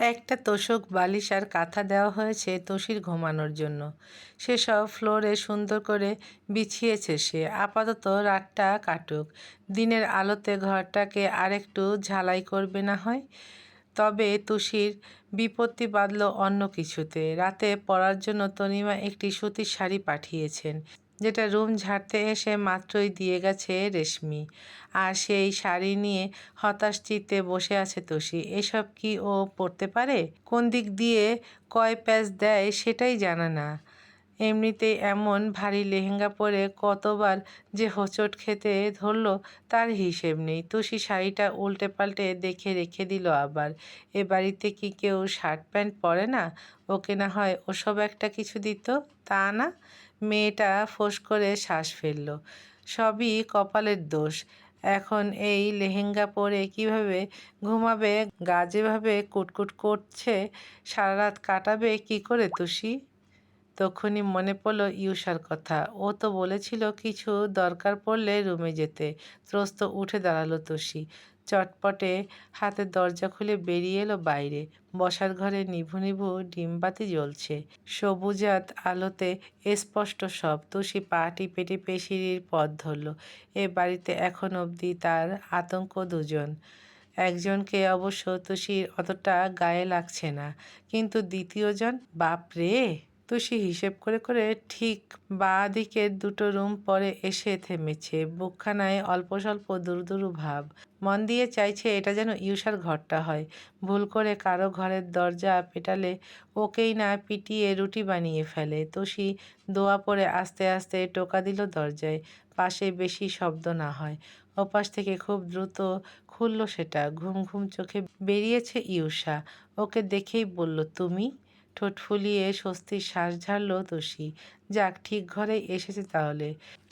একটা তোষক বালিশ আর কাঁথা দেওয়া হয়েছে তোষির ঘুমানোর জন্য। সেসব ফ্লোরে সুন্দর করে বিছিয়েছে সে। আপাতত রাতটা কাটুক। দিনের আলোতে ঘরটাকে আরেকটু ঝালাই করবে না হয়? তবে তুষির বিপত্তি বাঁধল অন্য কিছুতে। রাতে পরার জন্য তনিমা একটি সুতির শাড়ি পাঠিয়েছেন। যেটা রুম ঝাড়তে এসে মাত্রই দিয়ে গেছে রেশমি। আর সেই শাড়ি নিয়ে হতাশ চিত্তে বসে আছে তোষি। এসব কি ও পড়তে পারে? কোন দিক দিয়ে কয় প্যাচ দেয় সেটাই জানা না। এমনিতেই এমন ভারী লেহেঙ্গা পরে কতবার যে হোঁচট খেতে ধরলো তার হিসেব নেই। তুষি শাড়িটা উল্টে পাল্টে দেখে রেখে দিল আবার। এ বাড়িতে কি কেউ শার্ট প্যান্ট পরে না? ওকে না হয় ওসব একটা কিছু দিত? তা না। মেয়েটা ফোঁস করে শ্বাস ফেলল। সবই কপালের দোষ। এখন এই লেহেঙ্গা পরে কীভাবে ঘুমাবে, গা যেভাবে কুটকুট করছে সারা রাত কাটাবে, কি করে তুষি? তখনই মনে পড়ল ইউসার কথা। ও তো বলেছিল কিছু দরকার পড়লে রুমে যেতে। ত্রস্ত উঠে দাঁড়াল তুষি। চটপটে হাতের দরজা খুলে বেরিয়ে এলো বাইরে। বসার ঘরে নিভু নিভু ডিমবাতি জ্বলছে। সবুজাত আলোতে স্পষ্ট সব তুষি পা টিপে টিপে সিঁড়ির পথ ধরল। এ বাড়িতে এখন অবধি তার আতঙ্ক দুজন। একজনকে অবশ্য তুষির অতটা গায়ে লাগছে না, কিন্তু দ্বিতীয়জন? বাপ রে তুষি হিসেব করে করে ঠিক বাঁ দিকের দুটো রুম পরে এসে থেমেছে। বুকখানায় অল্প স্বল্প দুরুদুরু ভাব। মন দিয়ে চাইছে এটা যেন ইউসার ঘরটা হয়। ভুল করে কারও ঘরের দরজা পেটালে ওকেই না পিটিয়ে রুটি বানিয়ে ফেলে। তোষি দোয়া পরে আস্তে আস্তে টোকা দিল দরজায়। পাশে বেশি শব্দ না হয়। ওপাশ থেকে খুব দ্রুত খুলল সেটা। ঘুম ঘুম চোখে বেরিয়েছে ইউসা ওকে দেখেই বলল, তুমি? ঠোঁট ফুলিয়ে স্বস্তির শ্বাস ঝাড়ল তোষি। যাক, ঠিক ঘরে এসেছে তাহলে।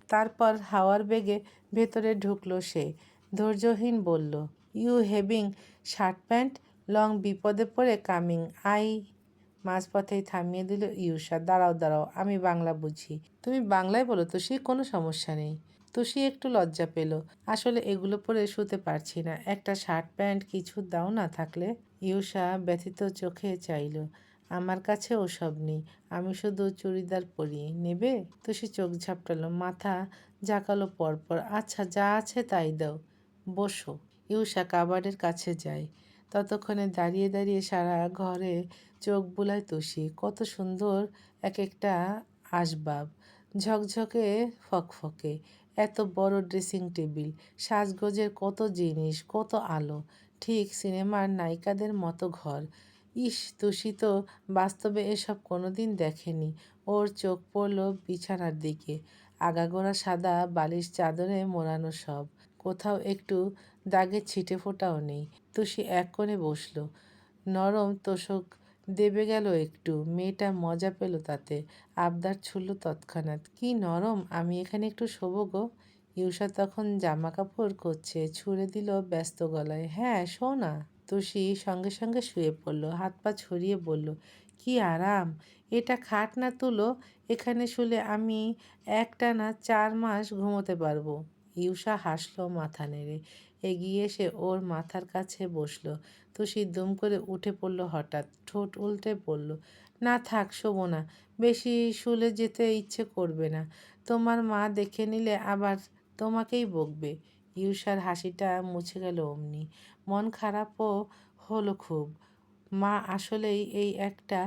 তারপর হাওয়ার বেগে ভেতরে ঢুকলো সে। ধৈর্যহীন বলল, you having shirt pant, long বিপদে পড়ে কামিং। আই মাঝপথেই থামিয়ে দিল ইউসা দাঁড়াও দাঁড়াও, আমি বাংলা বুঝি। তুমি বাংলায় বলো তুষি, কোনো সমস্যা নেই তুষি একটু লজ্জা পেল। আসলে এগুলো পরে শুতে পারছি না। একটা শার্ট প্যান্ট কিছু দাও না থাকলে? ইউসা ব্যথিত চোখে চাইল। আমার কাছে ওসব নেই, আমি শুধু চুড়িদার পরি নেবে? তো সে চোখ ঝাপটালো, মাথা ঝাঁকালো পরপর আচ্ছা যা আছে তাই দাও, বসো। ইউষা কাবাডের কাছে যায়। ততক্ষণে দাঁড়িয়ে দাঁড়িয়ে সারা ঘরে চোখ বুলায় তুষি কত সুন্দর এক একটা আসবাব। ঝকঝকে, ফকফকে, এত বড় ড্রেসিং টেবিল, সাজগোজের কত জিনিস, কত আলো। ঠিক সিনেমার নায়িকাদের মতো ঘর। ইস দূষিত বাস্তবে এসব কোনোদিন দেখেনি। ওর চোখ পড়ল বিছানার দিকে। আগাগোড়া সাদা বালিশ চাদরে মোড়ানো সব। কোথাও একটু দাগে ছিটে ফোটাও নেই। তুষি এক কোণে বসল। নরম তোষক দেবে গেল একটু। মেয়েটা মজা পেল তাতে। আবদার ছুড়ল তৎক্ষণাৎ। কি নরম, আমি এখানে একটু শোবো গো। ইউসা তখন জামা কাপড় করছে, ছুঁড়ে দিল ব্যস্ত গলায়। হ্যাঁ শো না তুষি সঙ্গে সঙ্গে শুয়ে পড়ল। হাত পা ছড়িয়ে বলল, কি আরাম, এটা খাট না তুলো, এখানে শুলে আমি একটা না চার মাস ঘুমোতে পারব। ইউষা হাসলো মাথা নেড়ে। এগিয়ে এসে ওর মাথার কাছে বসল। তুষি দুম করে উঠে পড়ল হঠাৎ। ঠোঁট উল্টে পড়ল না থাক, শোবো না। বেশি শুলে যেতে ইচ্ছে করবে না। তোমার মা দেখে নিলে আবার তোমাকেই বকবে। ইউষার হাসিটা মুছে গেল অমনি। মন খারাপও হলো খুব। মা আসলেই এই একটা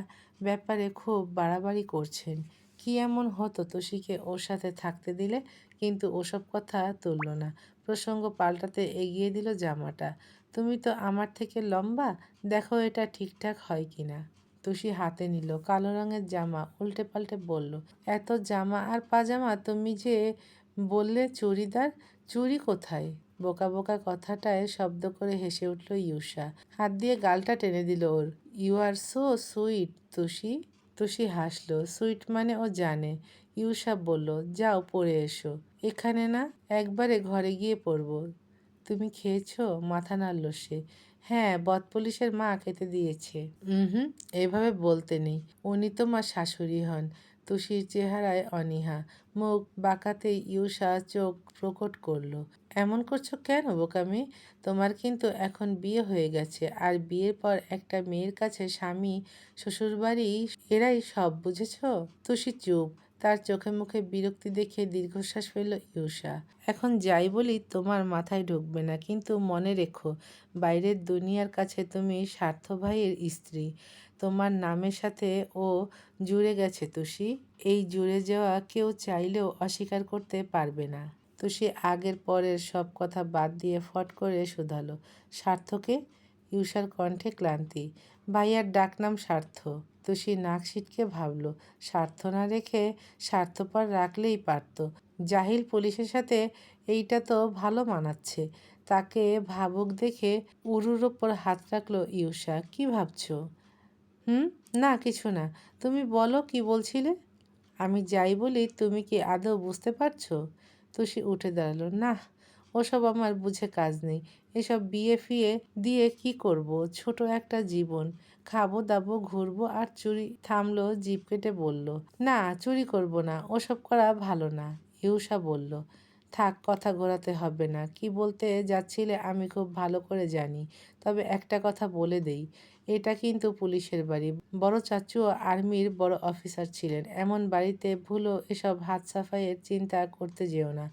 ব্যাপারে খুব বাড়াবাড়ি করছেন। কি এমন হতো তোষিকে ওর সাথে থাকতে দিলে? কিন্তু ওসব কথা তুলল না। প্রসঙ্গ পাল্টাতে এগিয়ে দিল জামাটা। তুমি তো আমার থেকে লম্বা? দেখো এটা ঠিকঠাক হয় কি না? তুষি হাতে নিল কালো রঙের জামা, উল্টে পাল্টে বলল, এত জামা আর পাজামা তুমি যে বললে চুড়িদার চুরি কোথায়? বোকা বোকা কথাটায় শব্দ করে হেসে উঠল ইউষা হাত দিয়ে গালটা টেনে দিল ওর। You are so sweet Tushi. Tushi হাসলো। সুইট মানে ও জানে। ইউষা বলল, যাও পড়ে এসো। এখানে না, একবারে ঘরে গিয়ে পড়ব। তুমি খেয়েছো? মাথা নাড়ল সে। হ্যাঁ বদপুলিশের মা খেতে দিয়েছে। হুম, এভাবে বলতে নেই। উনি তো মা শাশুড়ি হন। তুষির চেহারায় অনীহা। মুখ বাঁকাতেই ইউষা চোখ প্রকট করল। এমন করছ কেন বোকামি? তোমার কিন্তু এখন বিয়ে হয়ে গেছে। আর বিয়ের পর একটা মেয়ের কাছে স্বামী, শ্বশুরবাড়ি, এরাই সব, বুঝেছ? তুষি চুপ। তার চোখে মুখে বিরক্তি দেখে দীর্ঘশ্বাস ফেলল ইউষা এখন যাই বলি, তোমার মাথায় ঢুকবে না। কিন্তু মনে রেখো, বাইরের দুনিয়ার কাছে তুমি স্বার্থ ভাইয়ের স্ত্রী। তোমার নামের সাথে ও জুড়ে গেছে, তুষি। এই জুড়ে যাওয়া কেউ চাইলেও অস্বীকার করতে পারবে না। তুষি আগের পরের সব কথা বাদ দিয়ে ফট করে শুধালো। স্বার্থকে ইউষার কণ্ঠে ক্লান্তি। ভাইয়ার ডাকনাম স্বার্থ তুষি নাক সিটকে ভাবল স্বার্থ না রেখে স্বার্থপর রাখলেই পারত। জাহিল পুলিশের সাথে এইটা তো ভালো মানাচ্ছে। তাকে ভাবুক দেখে উরুর ওপর হাত রাখল ইউষা কি ভাবছ? হুম? না, কিছু না। তুমি বলো কি বলছিলে? আমি যাই বলি, তুমি কি আদৌ বুঝতে পারছ? তুষি উঠে দাঁড়াল। না, ওসব আমার বুঝে কাজ নেই। এসব বিয়ে ফিয়ে দিয়ে কি করব? ছোট একটা জীবন। খাব, দাবো, ঘুরবো আর চুরি থামলো জিপ কেটে বলল, না, চুরি করব না, ওসব করা ভালো না। ইউষা বলল, থাক, কথা ঘোরাতে হবে না। কি বলতে যাচ্ছিলে আমি খুব ভালো করে জানি। তবে একটা কথা বলে দেই। এটা কিন্তু পুলিশের বাড়ি। বড় চাচু আর্মির বড় অফিসার ছিলেন। এমন বাড়িতে ভুলো এসব হাত সাফাইয়ের চিন্তা করতে যেও না।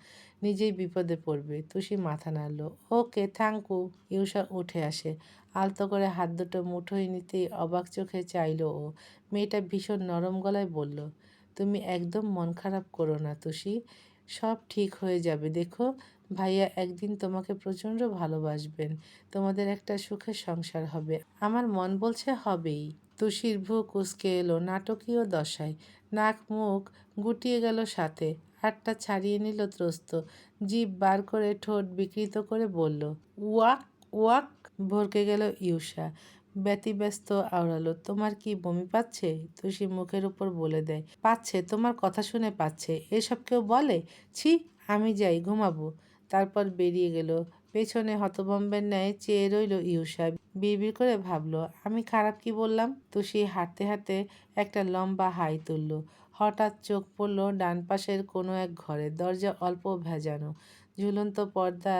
নিজেই বিপদে পড়বে। তুষি মাথা নাড়ল। ওকে থ্যাংকু ইউষা উঠে আসে। আলতো করে হাত দুটো মুঠোয় নিতেই অবাক চোখে চাইল ও। মেয়েটা ভীষণ নরম গলায় বলল, তুমি একদম মন খারাপ করো না তুষি। সব ঠিক হয়ে যাবে, দেখো। ভাইয়া একদিন তোমাকে প্রচণ্ড ভালোবাসবেন। তোমাদের একটা সুখের সংসার হবে। আমার মন বলছে হবেই। তুষির ভূ কুসকে এলো নাটকীয় দশায়। নাক, মুখ গুটিয়ে গেল সাথে। হাতটা ছাড়িয়ে নিল ত্রস্ত। জিভ বার করে ঠোঁট বিকৃত করে বলল, ওয়াক ওয়াক। ভরকে গেল ইউষা। ব্যতিব্যস্ত আওড়ালো, তোমার কি বমি পাচ্ছে? তুষি মুখের উপর বলে দেয়, পাচ্ছে, তোমার কথা শুনে পাচ্ছে। এসব কেউ বলে? ছি, আমি যাই, ঘুমাবো। তারপর বেরিয়ে গেল। পেছনে হতভম্বের ন্যায় চেয়ে রইল ইউসা। বিড়বিড় করে ভাবলো, আমি খারাপ কি বললাম? তো সে হাঁটতে হাঁটতে একটা লম্বা হাই তুলল। হঠাৎ চোখ পড়ল ডান পাশের কোনো এক ঘরে দরজা অল্প ভেজানো। ঝুলন্ত পর্দা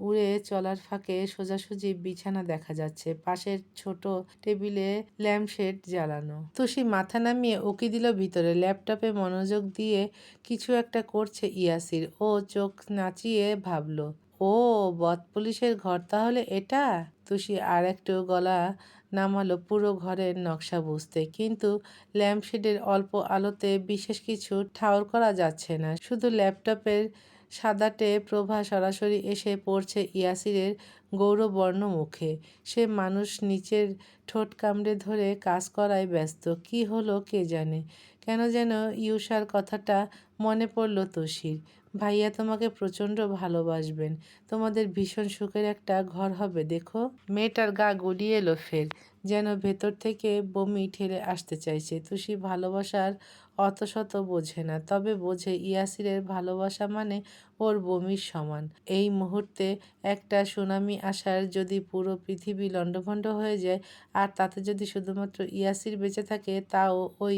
উড়ে চলার ফাঁকে সোজাসুজি বিছানা দেখা যাচ্ছে। পাশের ছোট টেবিলে ল্যাম্পশেড জ্বালানো। তুষি মাথা নামিয়ে উকি দিল ভিতরে। ল্যাপটপে মনোযোগ দিয়ে কিছু একটা করছে ইয়াসির। ও চোখ নাচিয়ে ভাবলো, ও, বদ পুলিশের ঘর তাহলে এটা? তুষি আর একটু গলা নামালো পুরো ঘরের নকশা বুঝতে। কিন্তু ল্যাম্পশেডের অল্প আলোতে বিশেষ কিছু ঠাউর করা যাচ্ছে না। শুধু ল্যাপটপের সাদাটে প্রভা সরাসরি এসে পড়ছে ইয়াসিরের গৌরবর্ণ মুখে। সে মানুষ নিচের ঠোঁট কামড়ে ধরে কাজ করায় ব্যস্ত। কি হলো কে জানে? কেন যেন ইউষার কথাটা মনে পড়ল তুষির ভাইয়া তোমাকে প্রচণ্ড ভালোবাসবেন। তোমাদের ভীষণ সুখের একটা ঘর হবে, দেখো। মেয়েটার গা গড়িয়ে এলো ফের, যেন ভেতর থেকে বমি ঠেলে আসতে চাইছে। তুষি ভালোবাসার অত শত বোঝে না। তবে বোঝে ইয়াসিরের ভালোবাসা মানে ওর বমির সমান। এই মুহূর্তে একটা সুনামি আসার যদি পুরো পৃথিবী লণ্ডভণ্ড হয়ে যায়, আর তাতে যদি শুধুমাত্র ইয়াসির বেঁচে থাকে, তাও ওই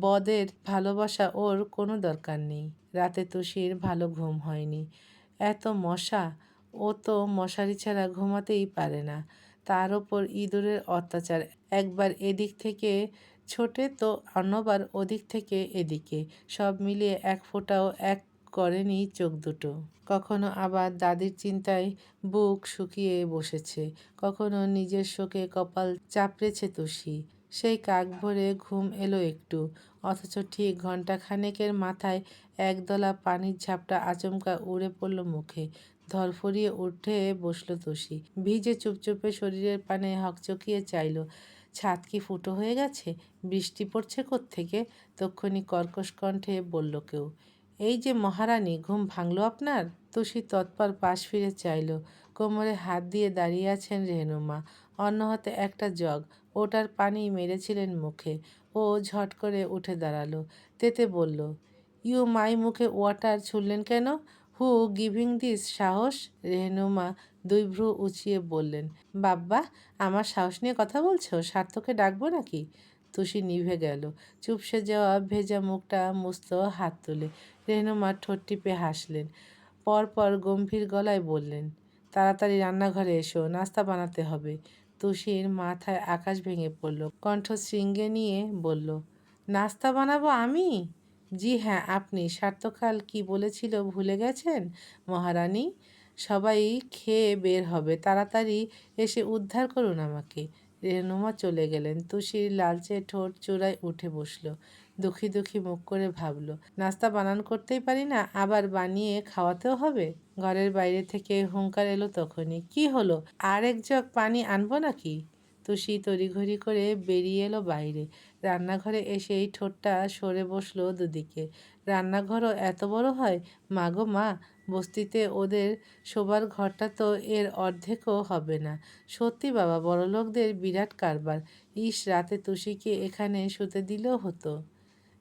বদের ভালোবাসা ওর কোনো দরকার নেই। রাতে তুষির ভালো ঘুম হয়নি। এত মশা, ও তো মশারি ছাড়া ঘুমাতেই পারে না। তার ওপর ইঁদুরের অত্যাচার। একবার এদিক থেকে ছোটে তো অন্যবার ওদিক থেকে এদিকে। সব মিলিয়ে এক ফোঁটাও এক করেনি চোখ দুটো। কখনো আবার দাদির চিন্তায় বুক শুকিয়ে বসেছে। কখনো নিজের শোকে কপাল চাপড়েছে তুষি। সেই কাক ভরে ঘুম এলো একটু। অথচ ঠিক ঘণ্টা খানেকের মাথায় একদলা পানির ঝাপটা আচমকা উড়ে পড়ল মুখে। ধরফরিয়ে উঠে বসল তুষি। ভিজে চুপচুপে শরীরের পানে হকচকিয়ে চাইল। ছাদ কি ফুটো হয়ে গেছে? বৃষ্টি পড়ছে থেকে তক্ষণি কর্কশ কণ্ঠে বলল কেউ। এই যে মহারানী, ঘুম ভাঙল আপনার? তুষি তৎপর পাশ ফিরে চাইল। কোমরে হাত দিয়ে দাঁড়িয়ে আছেন রেহনুমা অন্য হাতে একটা জগ। ওটার পানি মেরেছিলেন মুখে। ও ঝট করে উঠে দাঁড়াল। তেতে বলল, ইউ মাই মুখে ওয়াটার ছুড়লেন কেন? হু, গিভিং দিস সাহস? রেহনুমা দুই ভ্রু উঁচিয়ে বললেন, বাব্বা, আমার সাহস নিয়ে কথা বলছো? সার্থকে ডাকবো নাকি? তুষি নিভে গেল। চুপসে যাওয়া ভেজা মুখটা মুস্ত হাত তুলে রেহনুমা ঠোঁট টিপে হাসলেন। পরপর গম্ভীর গলায় বললেন, তাড়াতাড়ি রান্নাঘরে এসো, নাস্তা বানাতে হবে। তুষির মাথায় আকাশ ভেঙে পড়ল, কণ্ঠ শৃঙ্গে নিয়ে বলল, নাস্তা বানাবো আমি? জি হ্যাঁ আপনি। সার্থকাল কি বলেছিল ভুলে গেছেন, মহারানী? সবাই খেয়ে বের হবে। তাড়াতাড়ি এসে উদ্ধার করুন আমাকে। রেহনুমা চলে গেলেন। তুষির লালচে ঠোঁট চূড়ায় উঠে বসল। দুঃখী দুঃখী মুখ করে ভাবলো, নাস্তা বানান করতেই পারি না, আবার বানিয়ে খাওয়াতেও হবে? ঘরের বাইরে থেকে হুঙ্কার এলো তখনই। কি হলো? আর এক জগ পানি আনব নাকি? তুষি তড়িঘড়ি করে বেরিয়ে এলো বাইরে। রান্নাঘরে এসেই ঠোঁটটা সরে বসল দুদিকে। রান্নাঘরও এত বড় হয়? মাগো মা। বস্তিতে ওদের শোবার ঘরটা তো এর অর্ধেকও হবে না। সত্যি বাবা, বড়লোকদের বিরাট কারবার। ইস, রাতে তুষিকে এখানে শুতে দিলেও হতো।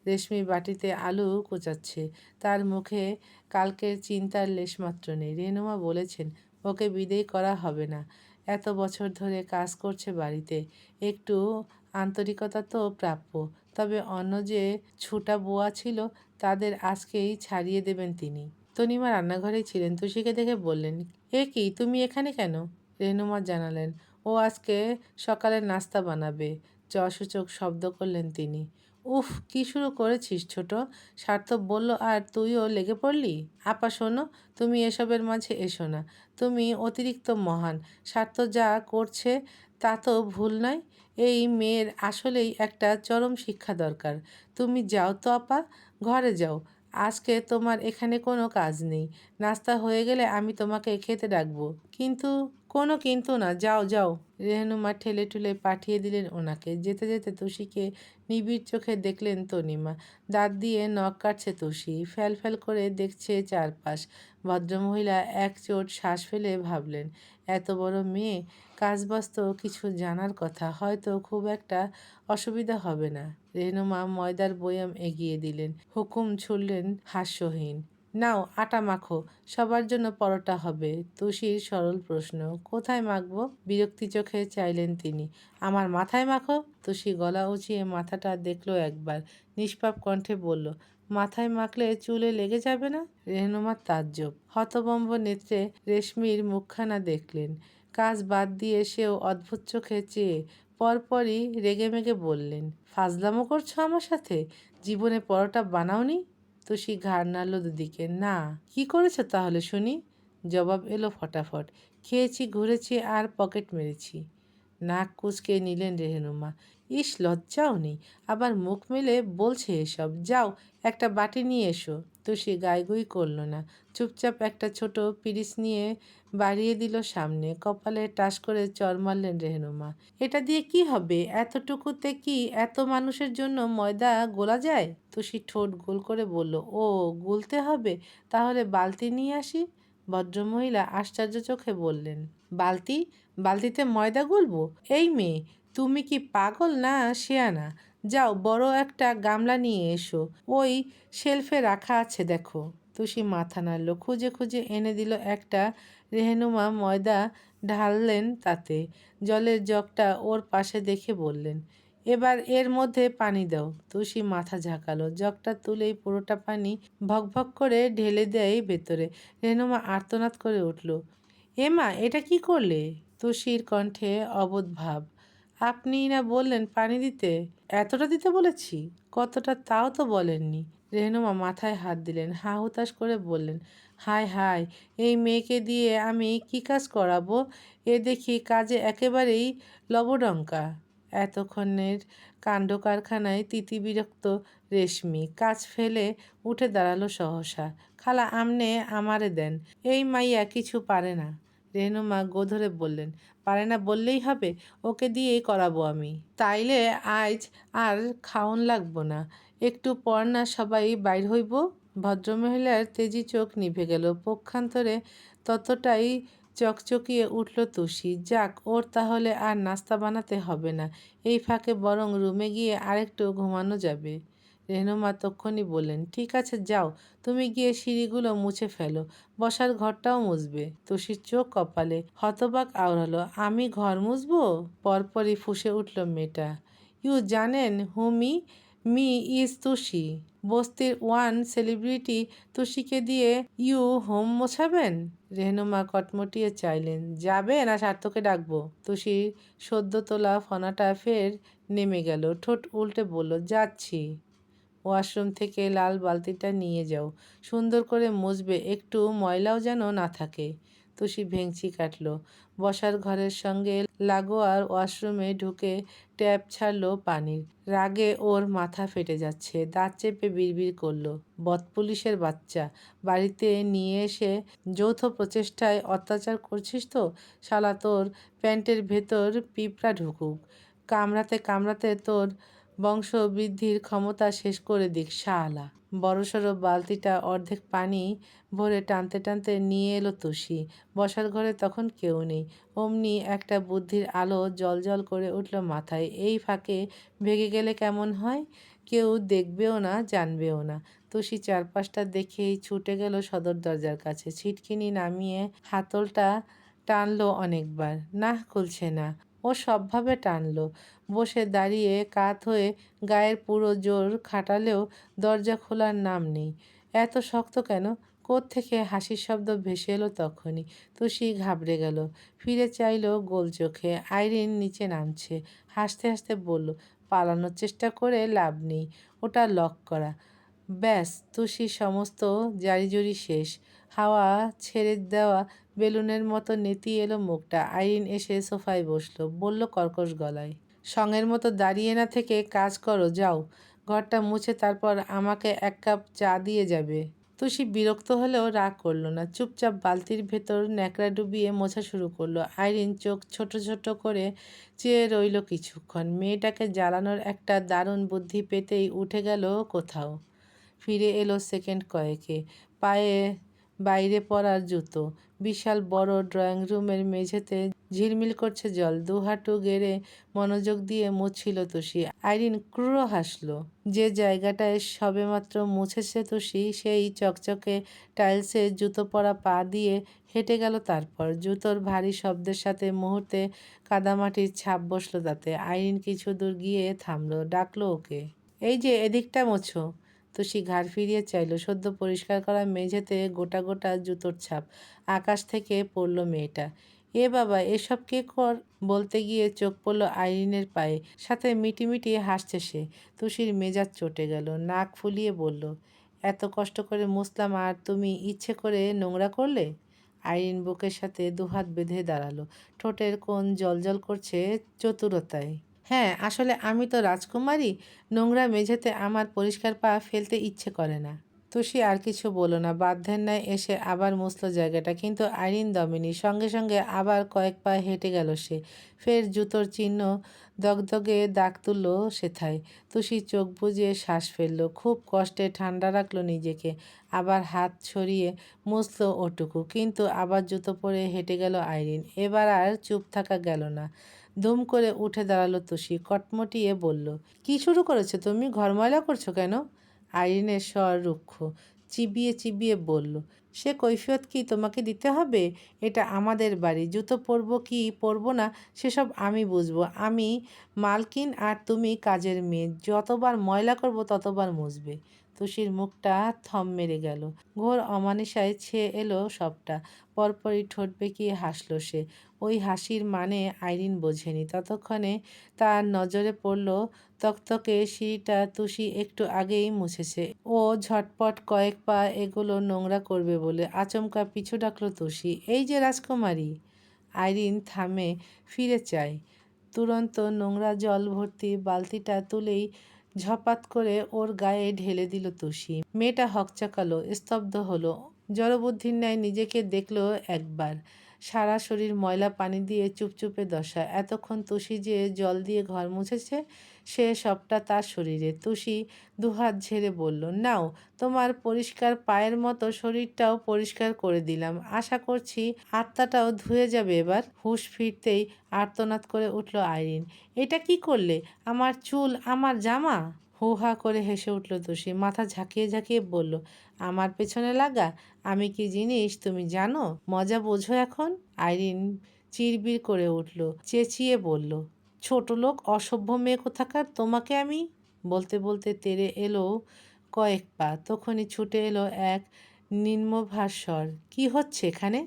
রেশমি বাটিতে আলু কোচাচ্ছে। তার মুখে কালকের চিন্তার লেশমাত্র নেই। রেনুমা বলেছেন, ওকে বিদেয় করা হবে না। এত বছর ধরে কাজ করছে বাড়িতে। একটু আন্তরিকতা তো প্রাপ্য। তবে অন্য যে ছুটা বুয়া ছিল, তাদের আজকেই ছাড়িয়ে দেবেন তিনি। তনিমা রান্নাঘরেই ছিলেন। তুষিকে দেখে বললেন, এ কি, তুমি এখানে কেন? রেনুমা জানালেন, ও আজকে সকালে নাস্তা বানাবে। চসূচক শব্দ করলেন তিনি, উফ, কি শুরু করেছিস ছোট? সার্থক বলল, আর তুইও লেগে পড়লি? আপা, শোনো, তুমি এসবের মাঝে এসো না। তুমি অতিরিক্ত মহান। স্বার্থ যা করছে তা তো ভুল নয়। এই মেয়ের আসলেই একটা চরম শিক্ষা দরকার। তুমি যাও তো, আপা, ঘরে যাও। আজকে তোমার এখানে কোনো কাজ নেই। নাস্তা হয়ে গেলে আমি তোমাকে খেতে ডাকবো। কিন্তু কোনো কিন্তু না, যাও যাও। রেহনুমা ঠেলে ঠুলে পাঠিয়ে দিলেন ওনাকে। যেতে যেতে তুষিকে নিবিড় চোখে দেখলেন তনিমা। দাঁত দিয়ে নখ কাটছে তুষি। ফ্যাল ফ্যাল করে দেখছে চারপাশ। ভদ্রমহিলা এক চোট শ্বাস ফেলে ভাবলেন, এত বড় মেয়ে? কাজবাস্ত কিছু জানার কথা। হয়তো খুব একটা অসুবিধা হবে না। রেহনুমা ময়দার বয়াম এগিয়ে দিলেন। হুকুম ছুড়লেন হাস্যহীন। নাও, আটা মাখো, সবার জন্য পরোটা হবে। তুষির সরল প্রশ্ন, কোথায় মাখবো? বিরক্তি চোখে চাইলেন তিনি। আমার মাথায় মাখো? তুষি গলা উঁচিয়ে মাথাটা দেখল একবার, নিষ্পাপ কণ্ঠে বলল, মাথায় মাখলে চুলে লেগে যাবে না? রেহনুমার তাজ্জব, হতবম্ব নেত্রে রেশমির মুখখানা দেখলেন। কাজ বাদ দিয়ে সেও অদ্ভুত চোখে চেয়ে পরপরই রেগেমেগে বললেন, ফাজলামো করছ আমার সাথে? জীবনে পরোটা বানাওনি? তুষি ঘাড় নাড়ল দুদিকে। না, কি করেছ তাহলে শুনি? জবাব এলো ফটাফট। খেয়েছি, ঘুরেছি আর পকেট মেরেছি। নাক কুচকে নিলেন রেহনুমা। ইস, লজ্জাও নেই। আবার মুখ মেলে বলছে এসব, যাও, একটা বাটি নিয়ে এসো। তুষি গাইগুই করল না। চুপচাপ একটা ছোট পিরিস নিয়ে বাড়িয়ে দিল সামনে, কপালে টাস করে চর মারলেন রেহনুমা। এটা দিয়ে কি হবে? এতটুকুতে কি এত মানুষের জন্য ময়দা গোলা যায়? তুষি ঠোঁট গোল করে বলল, ও, গুলতে হবে? তাহলে বালতি নিয়ে আসি? ভদ্রমহিলা আশ্চর্য চোখে বললেন, বালতি? বালতিতে ময়দা গুলবো? এই মেয়ে তুমি কি পাগল না শেয়ানা? যাও, বড় একটা গামলা নিয়ে এসো। ওই শেলফে রাখা আছে, দেখো। তুষি মাথা নাড়ল, খুঁজে খুঁজে এনে দিল একটা রেহেনুমা ময়দা ঢাললেন তাতে। জলের জগটা ওর পাশে দেখে বললেন, এবার এর মধ্যে পানি দাও। তুষি মাথা ঝাঁকালো, জগটা তুলেই পুরোটা পানি ভকভক করে ঢেলে দেয় ভেতরে। রেনুমা আর্তনাদ করে উঠল এমা এটা কি করলে? তুষির কণ্ঠে অবোধ ভাব। আপনি না বললেন পানি দিতে। এতটা দিতে বলেছি? কতটা তাও তো বলেননি। রেহনুমা মাথায় হাত দিলেন হা হুতাশ করে বললেন, হায় হায়, এই মেয়েকে দিয়ে আমি কি কাজ করাবো? এ দেখি কাজে একেবারেই লবডঙ্কা। এতক্ষণের কাণ্ড কারখানায় তিতি বিরক্ত রেশমি, কাজ ফেলে উঠে দাঁড়াল সহসা, খালা আমনে আমারে দেন, এই মাইয়া কিছু পারে না। রেনুমা গোধরে বললেন, পারে না বললেই হবে, ওকে দিয়েই করাবো আমি। তাইলে আজ আর খাওন লাগবো না। একটু পর না সবাই বাইর হইব। ভদ্রমহিলার তেজি চোখ নিভে গেল। পক্ষান্তরে ততটাই চকচকিয়ে উঠল তুষি, যাক, ওর তাহলে আর নাস্তা বানাতে হবে না। এই ফাঁকে বরং রুমে গিয়ে আরেকটু ঘুমানো যাবে। রেহনুমা তক্ষণই বললেন, ঠিক আছে, যাও। তুমি গিয়ে সিঁড়িগুলো মুছে ফেলো, বসার ঘরটাও মুছবে। তুষির চোখ কপালে হতবাক আওড়ালো আমি ঘর মুছবো? পরপরই ফুসে উঠল মেয়েটা। ইউ জানেন হুমি মি? ইজ তুষি। বস্তির ওয়ান সেলিব্রিটি তুষিকে দিয়ে ইউ হোম মোছাবেন? রেহনুমা কটমটিয়ে চাইলেন যাবে না সার্থকে ডাকবো। তুষির সদ্য তোলা ফনাটা ফের নেমে গেল, ঠোঁট উল্টে বলল, যাচ্ছি। ওয়াশরুম থেকে লাল বালতিটা নিয়ে যাও। সুন্দর করে মুছবে, একটু ময়লাও যেন না থাকে। তুষি ভেংচি কাটল। বসার ঘরের সঙ্গে লাগোয়ার ওয়াশরুমে ঢুকে ট্যাপ ছাড়লো পানির। রাগে ওর মাথা ফেটে যাচ্ছে, দাঁত চেপে বিড়বিড় করল। বদ পুলিশের বাচ্চা। বাড়িতে নিয়ে এসে যৌথ প্রচেষ্টায় অত্যাচার করছিস তো? শালা তোর প্যান্টের ভেতর পিঁপড়া ঢুকুক। কামড়াতে কামড়াতে তোর বংশবৃদ্ধির ক্ষমতা শেষ করে দিক শালা বড়সড় বালতিটা অর্ধেক পানি ভরে টানতে টানতে নিয়ে এলো তুষি। বসার ঘরে তখন কেউ নেই। অমনি একটা বুদ্ধির আলো জল করে উঠল মাথায়। এই ফাঁকে ভেগে গেলে কেমন হয়? কেউ দেখবেও না, জানবেও না। তুষি চারপাশটা দেখেই ছুটে গেল সদর দরজার কাছে। ছিটকিনি নামিয়ে হাতলটা টানলো অনেকবার। না খুলছে না। ও সবভাবে টানল। বসে দাঁড়িয়ে কাত হয়ে গায়ের পুরো জোর খাটালেও দরজা খোলার নাম নেই। এত শক্ত কেন? থেকে হাসির শব্দ ভেসে এলো তখনই। তুষি ঘাবড়ে গেল। ফিরে চাইল গোল চোখে। আইরিন নিচে নামছে। হাসতে হাসতে বলল, পালানোর চেষ্টা করে লাভ নেই। ওটা লক করা। ব্যাস তুষি সমস্ত জারিজুরি শেষ। হাওয়া ছেড়ে দেওয়া বেলুনের মতো নেতি এলো মুখটা। আইরিন এসে সোফায় বসল, বলল কর্কশ গলায়, সঙ্গের মতো দাঁড়িয়ে না থেকে কাজ করো, যাও। ঘরটা মুছে তারপর আমাকে এক কাপ চা দিয়ে যাবে। তুষি বিরক্ত হলেও রাগ করল না। চুপচাপ বালতির ভেতর ন্যাকড়া ডুবিয়ে মোছা শুরু করল। আইরিন চোখ ছোট ছোট করে চেয়ে রইল কিছুক্ষণ। মেয়েটাকে জ্বালানোর একটা দারুণ বুদ্ধি পেতেই উঠে গেল কোথাও। ফিরে এলো সেকেন্ড কয়েকে। পায়ে বাইরে পড়ার জুতো। বিশাল বড় ড্রয়িং রুমের মেঝেতে ঝিলমিল করছে জল। দু হাঁটু গেড়ে মনোযোগ দিয়ে মুছছিল তুষি। আইরিন ক্রুর হাসলো। যে জায়গাটায় সবেমাত্র মুছেছে তুষি, সেই চকচকে টাইলসে জুতো পরা পা দিয়ে হেঁটে গেল তারপর। জুতোর ভারী শব্দের সাথে মুহূর্তে কাদামাটির ছাপ বসল তাতে। আইরিন কিছু দূর গিয়ে থামলো, ডাকলো ওকে। এই যে, এদিকটা মোছো। তুষি ঘাড় ফিরিয়ে চাইল, সদ্য পরিষ্কার করা মেঝেতে গোটা গোটা জুতোর ছাপ। আকাশ থেকে পড়ল মেয়েটা। এ বাবা, এসব কে কর? বলতে গিয়ে চোখ পড়ল আইরিনের পায়ে। সাথে মিটিমিটি হাসছে সে। তুষির মেজাজ চটে গেল, নাক ফুলিয়ে বলল, এত কষ্ট করে মুসলাম, আর তুমি ইচ্ছে করে নোংরা করলে? আইরিন বুকের সাথে দুহাত বেঁধে দাঁড়াল। ঠোঁটের কোন জলজল করছে চতুরতায়। হ্যাঁ আসলে আমি তো রাজকুমারী। নোংরা মেঝেতে আমার পরিষ্কার পা ফেলতে ইচ্ছে করে না। তুষি আর কিছু বলো না, বাধ্যের ন্যায় এসে আবার মুসলো জায়গাটা, কিন্তু আইরিন দমেনি। সঙ্গে সঙ্গে আবার কয়েক পা হেঁটে গেল সে। ফের জুতোর চিহ্ন দগদগে দাগ তুলল সেথায়। তুষি চোখ বুঝিয়ে শ্বাস ফেলল, খুব কষ্টে ঠান্ডা রাখল নিজেকে। আবার হাত ছড়িয়ে মুছলো ওটুকু, কিন্তু আবার জুতো পরে হেঁটে গেল আইরিন। এবার আর চুপ থাকা গেল না। ধুম করে উঠে দাঁড়াল তুষি, কটমটিয়ে বলল, কি শুরু করেছ তুমি? ঘর ময়লা করছ কেন? আইরিনের স্বর রুক্ষ, চিবিয়ে চিবিয়ে বলল, সে কৈফিয়ত কি তোমাকে দিতে হবে? এটা আমাদের বাড়ি, জুতো পরবো কি পরবো না সেসব আমি বুঝব। আমি মালকিন আর তুমি কাজের মেয়ে, যতবার ময়লা করব ততবার মুছবে। তুষির মুখটা থম মেরে গেল। ঘোর অমানিসায় ছেয়ে এলো সবটা। পরপরই ঠোঁট বেঁকিয়ে হাসলো সে। ওই হাসির মানে আইরিন বোঝেনি। ততক্ষণে তার নজরে পড়ল তকতকে সিঁড়িটা তুষি একটু আগেই মুছেছে। ও ঝটপট কয়েক পা এগুলো নোংরা করবে বলে আচমকা পিছু ডাকলো তুষি। এই যে রাজকুমারী! আইরিন থামে ফিরে চায়। তুরন্ত নোংরা জল ভর্তি বালতিটা তুলেই ঝপাত করে ওর গায়ে ঢেলে দিল তুষি। মেয়েটা হকচাকালো, স্তব্ধ হলো, জড়বুদ্ধির ন্যায় নিজেকে দেখল একবার। সারা শরীর ময়লা পানি দিয়ে চুপচুপে দশা। এতক্ষণ তুষি যে জল দিয়ে ঘর মুছেছে, সে সবটা তার শরীরে। তুষি দুহাত ঝেড়ে বলল, নাও, তোমার পরিষ্কার পায়ের মতো শরীরটাও পরিষ্কার করে দিলাম। আশা করছি আত্মাটাও ধুয়ে যাবে এবার। হুশ ফিরতেই আর্তনাদ করে উঠল আইরিন। এটা কি করলে? আমার চুল, আমার জামা? হু হা করে হেসে উঠল তুষি মাথা ঝাঁকিয়ে ঝাঁকিয়ে বলল, আমার পেছনে লাগা? আমি কি জিনিস? তুমি জানো? মজা বোঝো এখন? আইরিন চিরবির করে উঠল, চেঁচিয়ে বলল, ছোট লোক, অসভ্য মেয়ে কোথাকার? তোমাকে আমি? বলতে বলতে তেরে এলো কয়েক পা। তখনই ছুটে এলো এক নিম্নভাস্বর। কি হচ্ছে এখানে?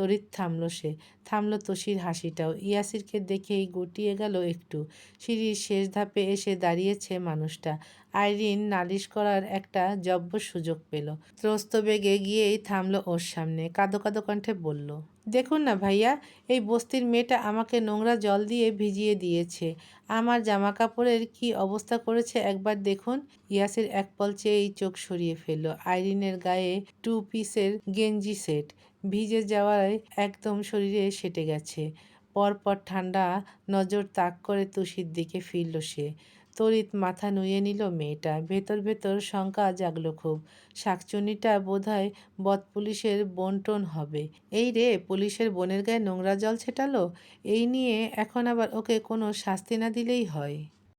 তড়িৎ থামল সে। থামল তসির হাসিটাও। ইয়াসিরকে দেখেই গুটিয়ে গেল একটু। সিঁড়ির শেষ ধাপে এসে দাঁড়িয়েছে মানুষটা। আইরিন নালিশ করার একটা জব্য সুযোগ পেল। ত্রস্ত বেগে গিয়েই থামল ওর সামনে। কাদো কাদো কণ্ঠে বলল, দেখুন না ভাইয়া, এই বস্তির মেয়েটা আমাকে নোংরা জল দিয়ে ভিজিয়ে দিয়েছে। আমার জামা কাপড়ের কি অবস্থা করেছে একবার দেখুন। ইয়াসির এক পল চেয়েই চোখ সরিয়ে ফেলল আইরিনের গায়ে টু পিসের গেঞ্জি সেট। ভিজে যাওয়ায় একদম শরীরে সেটে গেছে। পরপর ঠান্ডা নজর তাক করে তুষির দিকে ফিরল সে। তড়িৎ মাথা নুয়ে নিল মেয়েটা। ভেতর ভেতর শঙ্কা জাগলো খুব। শাকচুনিটা বোধহয় বদ পুলিশের বন্টন হবে। এই রে, পুলিশের বোনের গায়ে নোংরা জল ছেটালো? এই নিয়ে এখন আবার ওকে কোনো শাস্তি না দিলেই হয়।